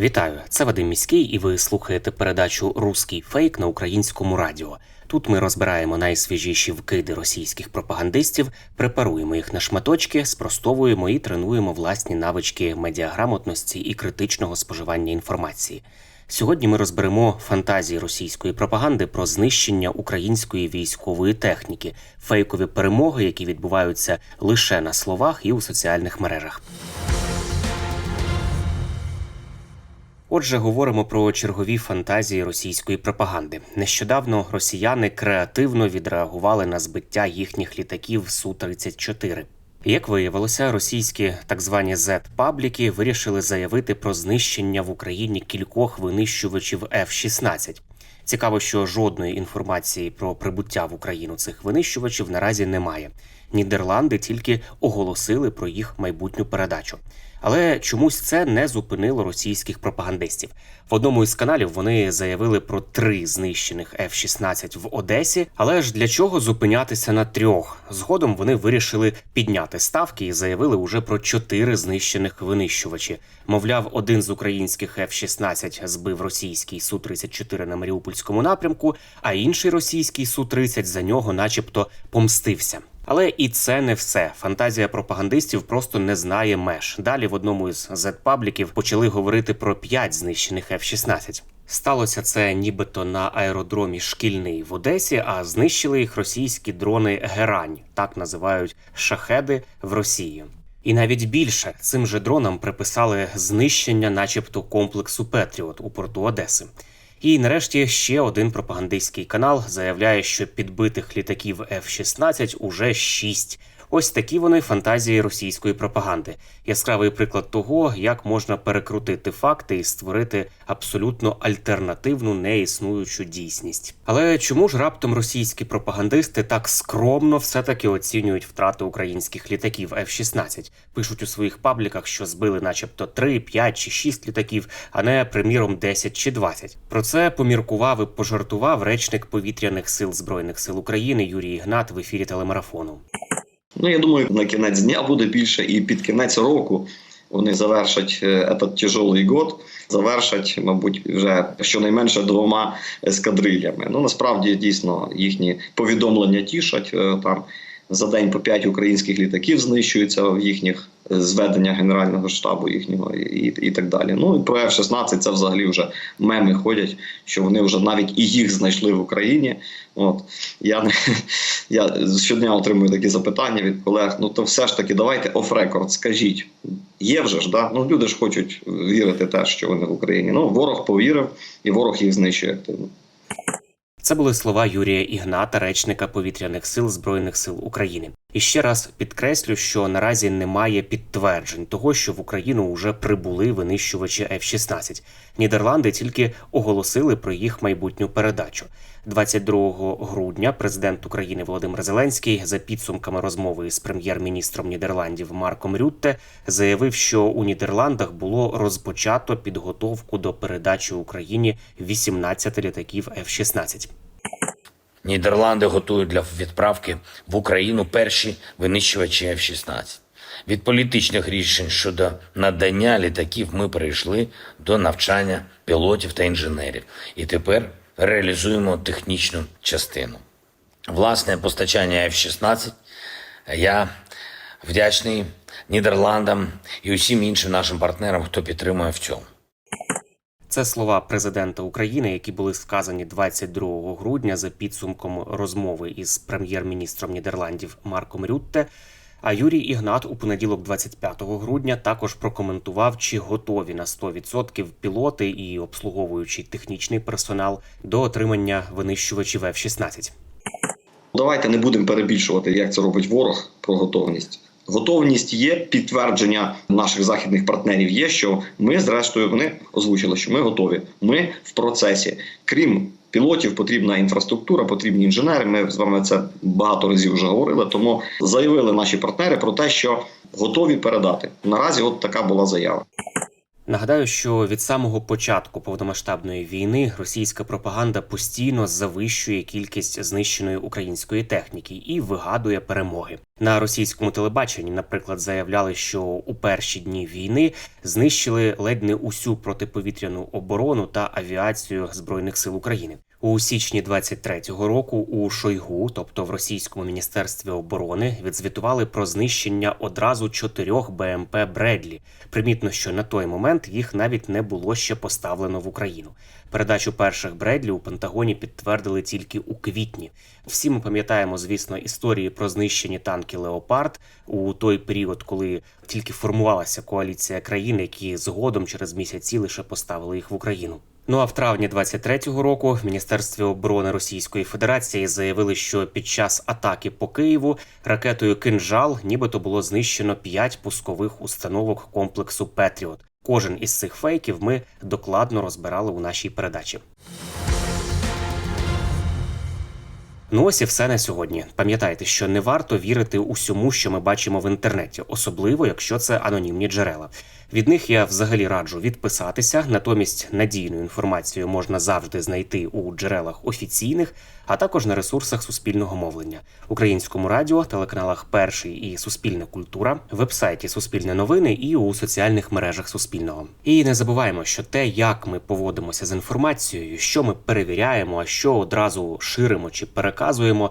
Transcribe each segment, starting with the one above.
Вітаю, це Вадим Міський, і ви слухаєте передачу Руський фейк на українському радіо. Тут ми розбираємо найсвіжіші вкиди російських пропагандистів, препаруємо їх на шматочки, спростовуємо і тренуємо власні навички медіаграмотності і критичного споживання інформації. Сьогодні ми розберемо фантазії російської пропаганди про знищення української військової техніки, фейкові перемоги, які відбуваються лише на словах і у соціальних мережах. Отже, говоримо про чергові фантазії російської пропаганди. Нещодавно росіяни креативно відреагували на збиття їхніх літаків су 34 Як виявилося, російські так звані Z-пабліки вирішили заявити про знищення в Україні кількох винищувачів F-16. Цікаво, що жодної інформації про прибуття в Україну цих винищувачів наразі немає. Нідерланди тільки оголосили про їх майбутню передачу. Але чомусь це не зупинило російських пропагандистів. В одному із каналів вони заявили про три знищених F-16 в Одесі. Але ж для чого зупинятися на трьох? Згодом вони вирішили підняти ставки і заявили уже про чотири знищених винищувачі. Мовляв, один з українських F-16 збив російський су 34 на Маріупольському напрямку, а інший російський су 30 за нього, начебто, помстився. Але і це не все. Фантазія пропагандистів просто не знає меж. Далі в одному із Z-пабліків почали говорити про п'ять знищених F-16. Сталося це нібито на аеродромі шкільний в Одесі, а знищили їх російські дрони Герань, так називають шахеди в Росії. І навіть більше цим же дронам приписали знищення, начебто, комплексу Петріот у порту Одеси. І нарешті ще один пропагандистський канал заявляє, що підбитих літаків F-16 уже шість. Ось такі вони фантазії російської пропаганди. Яскравий приклад того, як можна перекрутити факти і створити абсолютно альтернативну неіснуючу дійсність. Але чому ж раптом російські пропагандисти так скромно все-таки оцінюють втрати українських літаків F-16? Пишуть у своїх пабліках, що збили, начебто, 3, 5 чи 6 літаків, а не приміром 10 чи 20. Про це поміркував і пожартував речник повітряних сил збройних сил України Юрій Ігнат в ефірі телемарафону. Ну, я думаю, на кінець дня буде більше, і під кінець року вони завершать е, этот тяжелий год, завершать, мабуть, вже щонайменше двома ескадрилями. Ну насправді дійсно їхні повідомлення тішать е, там. За день по 5 українських літаків знищуються в їхніх е, зведеннях Генерального штабу їхнього і, і так далі. Ну і про F-16 це взагалі вже меми ходять, що вони вже навіть і їх знайшли в Україні. От я не я щодня отримую такі запитання від колег. Ну то все ж таки, давайте оф-рекорд, скажіть, є вже ж, да? Ну люди ж хочуть вірити те, що вони в Україні. Ну ворог повірив, і ворог їх знищує активно. Це були слова Юрія Ігната, речника повітряних сил збройних сил України. І ще раз підкреслю, що наразі немає підтверджень того, що в Україну вже прибули винищувачі F-16. Нідерланди тільки оголосили про їх майбутню передачу. 22 грудня президент України Володимир Зеленський за підсумками розмови з прем'єр-міністром Нідерландів Марком Рютте заявив, що у Нідерландах було розпочато підготовку до передачі Україні 18 літаків F-16. Нідерланди готують для відправки в Україну перші винищувачі F-16. Від політичних рішень щодо надання літаків ми перейшли до навчання пілотів та інженерів. І тепер реалізуємо технічну частину. Власне постачання F-16 я вдячний Нідерландам і усім іншим нашим партнерам, хто підтримує в цьому. Це слова президента України, які були сказані 22 грудня за підсумком розмови із прем'єр-міністром Нідерландів Марком Рютте. А Юрій Ігнат у понеділок, 25 грудня, також прокоментував, чи готові на 100% пілоти і обслуговуючий технічний персонал до отримання винищувачів F-16. Давайте не будемо перебільшувати, як це робить ворог про готовність. Готовність є, підтвердження наших західних партнерів є, що ми, зрештою, вони озвучили, що ми готові. Ми в процесі. Крім пілотів, потрібна інфраструктура, потрібні інженери. Ми з вами це багато разів вже говорили. Тому заявили наші партнери про те, що готові передати. Наразі, от така була заява. Нагадаю, що від самого початку повномасштабної війни російська пропаганда постійно завищує кількість знищеної української техніки і вигадує перемоги. На російському телебаченні, наприклад, заявляли, що у перші дні війни знищили ледь не усю протиповітряну оборону та авіацію збройних сил України. У січні 23-го року у Шойгу, тобто в російському міністерстві оборони, відзвітували про знищення одразу чотирьох БМП Бредлі. Примітно, що на той момент їх навіть не було ще поставлено в Україну. Передачу перших Бредлі у Пентагоні підтвердили тільки у квітні. Всі ми пам'ятаємо, звісно, історії про знищені танки Леопард у той період, коли тільки формувалася коаліція країн, які згодом через місяці лише поставили їх в Україну. Ну а в травні 23-го року в Міністерстві оборони Російської Федерації заявили, що під час атаки по Києву ракетою Кинжал нібито було знищено 5 пускових установок комплексу Петріот. Кожен із цих фейків ми докладно розбирали у нашій передачі. Ну ось і все на сьогодні. Пам'ятайте, що не варто вірити усьому, що ми бачимо в інтернеті, особливо якщо це анонімні джерела. Від них я взагалі раджу відписатися. Натомість надійну інформацію можна завжди знайти у джерелах офіційних, а також на ресурсах суспільного мовлення, українському радіо, телеканалах Перший і Суспільна культура, вебсайті Суспільне новини і у соціальних мережах Суспільного. І не забуваємо, що те, як ми поводимося з інформацією, що ми перевіряємо, а що одразу ширимо чи переказуємо.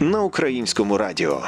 на українському радіо.